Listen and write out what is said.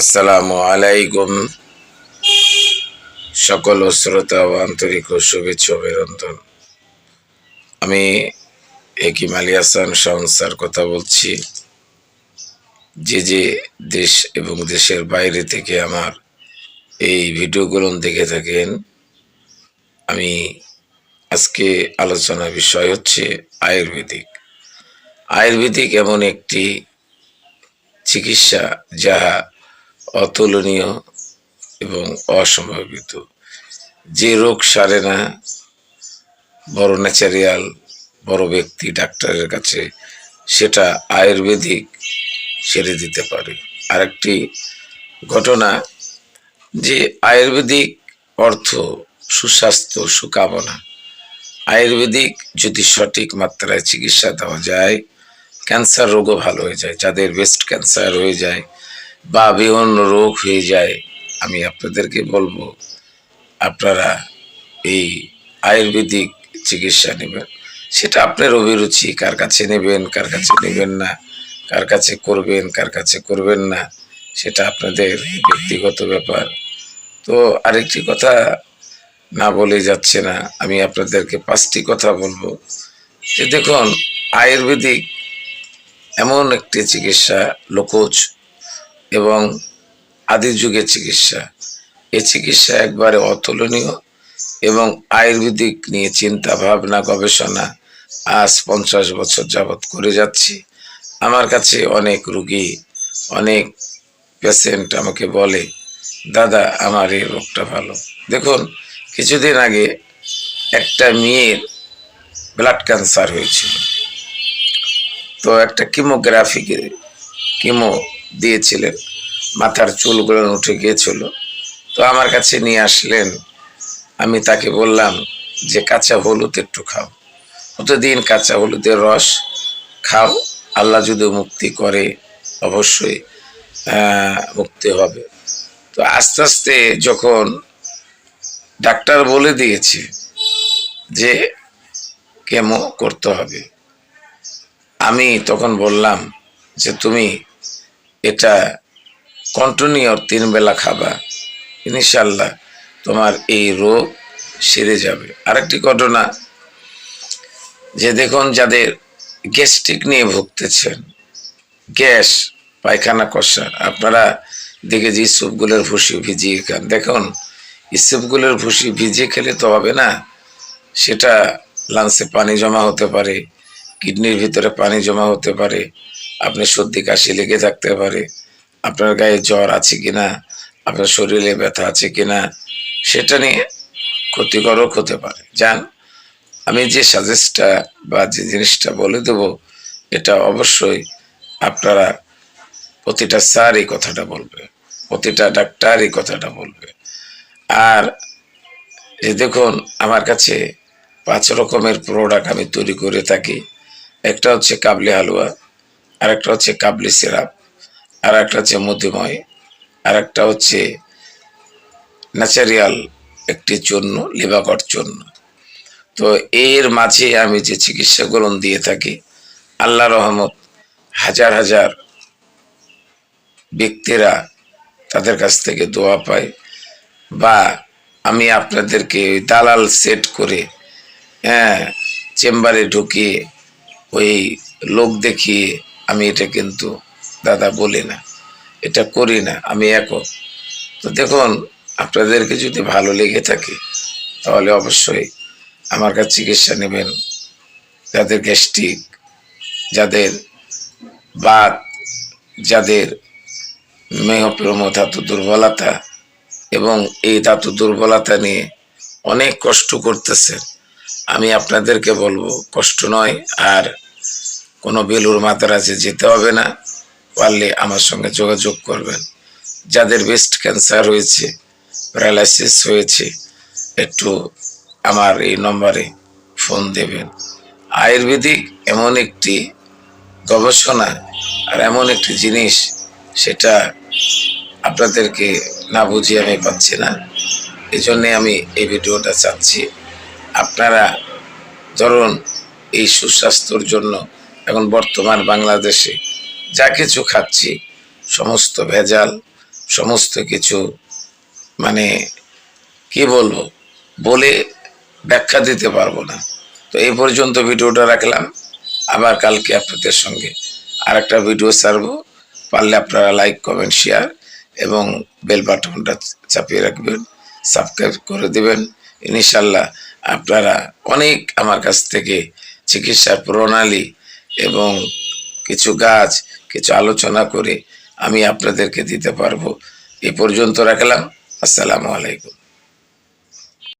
আসসালামু আলাইকুম। সকল শ্রোতা ও আন্তরিক শুভেচ্ছা অভিনন্দন। আমি একিম আলী হাসান সংস্থার কথা বলছি। যে যে দেশ এবং দেশের বাইরে থেকে আমার এই ভিডিওগুলো দেখে থাকেন, আমি আজকে আলোচনার বিষয় হচ্ছে আয়ুর্বেদিক। আয়ুর্বেদিক এমন একটি চিকিৎসা যাহা অতুলনীয় এবং অসম্ভাবিত। যে রোগ সারে না, বড় ন্যাচারিয়াল, বড় ব্যক্তি ডাক্তারের কাছে সেটা আয়ুর্বেদিক সেরে দিতে পারে। আরেকটি ঘটনা যে আয়ুর্বেদিক অর্থ সুস্বাস্থ্য, সুকামনা। আয়ুর্বেদিক যদি সঠিক মাত্রায় চিকিৎসা দেওয়া যায়, ক্যান্সার রোগও ভালো হয়ে যায়। যাদের ব্রেস্ট ক্যান্সার হয়ে যায় বা বিভিন্ন রোগ হয়ে যায়, আমি আপনাদেরকে বলব, আপনারা এই আয়ুর্বেদিক চিকিৎসা নেবেন। সেটা আপনার অভিরুচি, কার কাছে নেবেন, কার কাছে নেবেন না, কার কাছে করবেন, কার কাছে করবেন না, সেটা আপনাদের ব্যক্তিগত ব্যাপার। তো আরেকটি কথা না বলে যাচ্ছে না, আমি আপনাদেরকে পাঁচটি কথা বলব। যে দেখুন, আয়ুর্বেদিক এমন একটি চিকিৎসা, লোকজ এবং আদি যুগের চিকিৎসা। এ চিকিৎসা একবারে অতুলনীয় এবং আয়ুর্বেদিক নিয়ে চিন্তা, ভাবনা, গবেষণা আজ পঞ্চাশ বছর যাবৎ করে যাচ্ছি। আমার কাছে অনেক রুগী, অনেক পেশেন্ট আমাকে বলে, দাদা, আমার এই রোগটা ভালো। দেখুন, কিছুদিন আগে একটা মেয়ের ব্লাড ক্যান্সার হয়েছিল। তো একটা কিমোগ্রাফিকে, কিমো দিয়েছিলেন। মাথার চুলগুলো উঠে গিয়েছিল। তো আমার কাছে নিয়ে আসলেন। আমি তাকে বললাম যে, কাঁচা হলুদ একটু খাও। প্রতিদিন কাঁচা হলুদের রস খাও। আল্লাহ যদি মুক্তি করে, অবশ্যই মুক্তি হবে। তো আস্তে আস্তে যখন ডাক্তার বলে দিয়েছে যে, কেমো করতে হবে। আমি তখন বললাম যে, তুমি এটা কন্টিনিউ তিন বেলা খাবা। ইনশাল্লাহ তোমার এই রোগ সেরে যাবে। আরেকটি ঘটনা, যে দেখুন যাদের গ্যাস্ট্রিক নিয়ে ভুগতেছেন, গ্যাস, পায়খানা, কষা, আপনারা দেখে যে স্যুপগুলোর ভুসি ভিজিয়ে খান। দেখুন স্যুপগুলোর ভুসি ভিজিয়ে খেলে তো হবে না, সেটা লাংসে পানি জমা হতে পারে, কিডনির ভিতরে পানি জমা হতে পারে আপনি সর্দি, কাশি লেগে থাকতে পারে। আপনার গায়ে জ্বর আছে কিনা? আপনার শরীরে ব্যথা আছে কিনা? সেটা নিয়ে ক্ষতিকারক হতে পারে। যান, আমি যে সাজেস্টটা বা যে জিনিসটা বলে দেব, এটা অবশ্যই আপনারা প্রতিটা স্যার এই কথাটা বলবে, প্রতিটা ডাক্তার এই কথাটা বলবে। আর এই দেখুন, আমার কাছে পাঁচ রকমের প্রোডাক্ট আমি তৈরি করে থাকি। একটা হচ্ছে কাবলি হালুয়া আর একটা হচ্ছে কাবলি সিরাপ আর একটা হচ্ছে মধুময় আর একটা হচ্ছে ন্যাচারিয়াল একটি চূর্ণ লিভাকট চূর্ণ। তো এর মাঝে আমি যে চিকিৎসাগুলো দিয়ে থাকি, আল্লাহ রহমত হাজার হাজার ব্যক্তিরা তাদের কাছ থেকে দোয়া পায় বা আমি আপনাদেরকে ওই দালাল সেট করে হ্যাঁ চেম্বারে ঢুকিয়ে ওই লোক দেখিয়ে আমি এটা কিন্তু দাদা বলি না। এটা করি না, আমি একক। তো দেখুন, আপনাদেরকে যদি ভালো লেগে থাকে, তাহলে অবশ্যই আমার কাছে চিকিৎসা নেবেন। যাদের গ্যাস্ট্রিক, যাদের বাত, যাদের মেহপ্রম ধাতু দুর্বলতা এবং এই ধাতু দুর্বলতা নিয়ে অনেক কষ্ট করতেছেন, আমি আপনাদেরকে বলব, কষ্ট নয়, আর কোনো বেলুর মাতারাজে যেতে হবে না, পারলে আমার সঙ্গে যোগাযোগ করবেন। যাদের ব্রেস্ট ক্যান্সার হয়েছে প্যারালাইসিস হয়েছে, একটু আমার এই নম্বরে ফোন দেবেন। আয়ুর্বেদিক এমন একটি গবেষণা আর এমন একটি জিনিস, সেটা আপনাদেরকে না বুঝিয়ে আমি পাচ্ছি না। এই জন্যে আমি এই ভিডিওটা চাচ্ছি। আপনারা ধরুন এই সুস্বাস্থ্যর জন্য এখন বর্তমান বাংলাদেশে যা কিছু খাচ্ছি, সমস্ত ভেজাল, সমস্ত কিছু মানে কি বলব, বলে ব্যাখ্যা দিতে পারব না। তো এই পর্যন্ত ভিডিওটা রাখলাম। আবার কালকে আপনাদের সঙ্গে আর একটা ভিডিও ছাড়বো। পারলে আপনারা লাইক, কমেন্ট, শেয়ার এবং বেল বাটনটা চাপিয়ে রাখবেন, সাবস্ক্রাইব করে দেবেন। ইনশাল্লাহ আপনারা অনেক আমার কাছ থেকে চিকিৎসার প্রণালী এবং কিছু গাছ, কিছু আলোচনা করে আমি আপনাদেরকে দিতে পারব। এ পর্যন্ত রাখলাম। আসসালামু আলাইকুম।